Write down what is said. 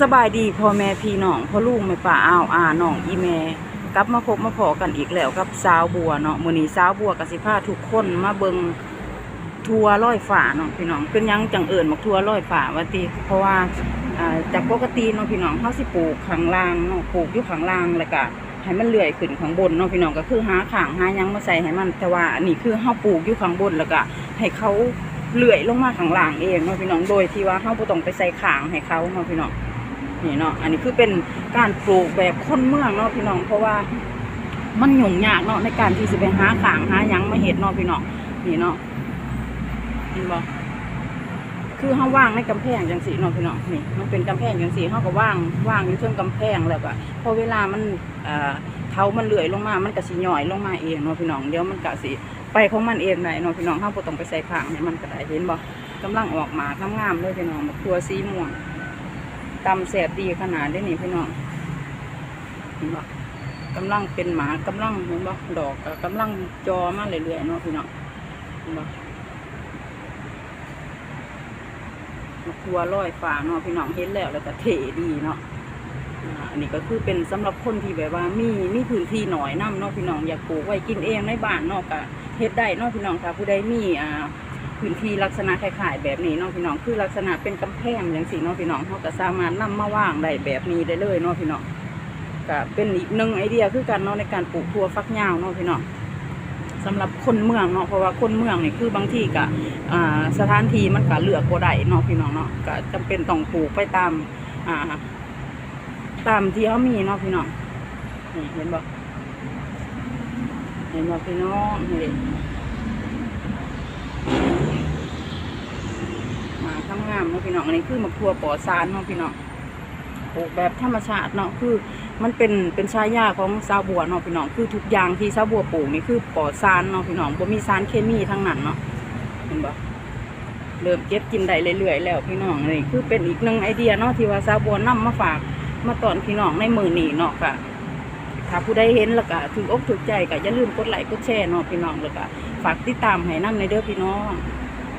สบายดีพ่อแม่พี่น้องพ่อลูกแม่ป้าอ้าวอาน้องอีแม่กลับมาพบมาพอกันอีกแล้วกับสาวบัวเนาะมื้อนี้สาวบัวกับสิพาทุกคนมาเบิงทัวร์ลอยฟ้าเนาะพี่น้องเป็นยังจังเอิญมักทัวร์ลอยฟ้าว่าติเพราะว่าจากปกติเนาะพี่น้องเฮาสิปลูกข้างล่างเนาะปลูกอยู่ข้างล่างแล้วก็ให้มันเลื่อยขึ้นข้างบนเนาะพี่น้องก็คือหาข้างหายังมาใส่ให้มันแต่ว่าอันนี้คือเฮาปลูกอยู่ข้างบนแล้วก็ให้เขาเลื่อยลงมาข้างล่างเองเนาะพี่น้องโดยที่ว่าเฮาบ่ต้องไปใส่ข้างให้เขาเนาะพี่น้อง นี่เนาะอันนี้คือเป็นการปลูกแบบคนเมืองเนาะพี่น้อง เพราะว่ามันยุ่งยากเนาะในการที่จะไปหาขางหายังมาเห็ดเนาะพี่น้องนี่เนาะเห็นบ่คือเฮาว่างในกำแพงจังสีเนาะพี่น้องนี่มันเป็นกำแพงจังสีเฮาก็ว่างว่างอยู่เทิงกำแพงแล้วก็พอเวลามันเอ่อเท้ามันเลื่อยลงมา มันก็สิย่อยลงมาเองเนาะพี่น้องเดี๋ยวมันก็สิไปของมันเองได้เนาะพี่น้องเฮาบ่ต้องไปใส่ขางให้มันก็ไดเห็นบ่กำลังออกมางามๆเลยพี่น้องตัวสีม่วง ตำแสบดีขนาดได้นี่พี่น้องเห็นบ่กำลังเป็นหมากำลังเห็นบ่ดอกกำลังจอมาเรื่อยๆเนาะพี่น้องเห็นบ่มะครัวร้อยฟ้าเนาะพี่น้องเห็นแล้วแล้วก็เทดีเนาะอ่าอันนี้ก็คือเป็นสำหรับคนที่แบบว่ามีมีพื้นที่หน่อยน้ำเนาะพี่น้องอยากปลูกไว้กินเองในบ้านเนาะก็เฮ็ดได้เนาะพี่น้องค่ะผู้ใดมีอ่า พื้นที่ลักษณะคล้ายๆแบบนี้เนาะพี่น้องคือลักษณะเป็นกำแพงอย่างสีเนาะพี่น้องเขาก็สามารถนำมาว่างได้แบบนี้ได้เลยเนาะพี่น้องก็เป็นอีกหนึ่งไอเดียคือการเนาะในการปลูกทัวฟักยาวเนาะพี่น้องสำหรับคนเมืองเนาะเพราะว่าคนเมืองนี่คือบางที่ก็อ่าสถานที่มันก็เลือกบ่ได้เนาะพี่น้องเนาะก็จำเป็นต้องปลูกไปตามอ่าตามที่เขามีเนาะพี่น้องเห็นบ่เห็นบ่พี่น้องเห็น มาทำงาม เนาะพี่น้องอันนี้คือมะครัวปอซานเนาะพี่น้องปลูกแบบธรรมชาติเนาะคือ มันเป็นเป็นชายาของซาวบัวเนาะพี่น้องคือทุกอย่างที่ซาวบัวปลูกนี่คือปอซานเนาะพี่น้องบ่มีสารเคมีทั้งนั้นเนาะเห็นบ่เริ่มเก็บกินได้เรื่อยๆแล้วพี่น้องนี่คือเป็นอีกหนึ่งไอเดียเนาะที่ว่าซาวบัวนำมาฝากมาตอนพี่น้องในมือนีเนาะค่ะถ้าผู้ใดเห็นแล้วก็ถืออกถือใจก็อย่าลืมกดไลค์กดแชร์เนาะพี่น้องแล้วก็ฝากติดตามให้นำในเด้อพี่น้อง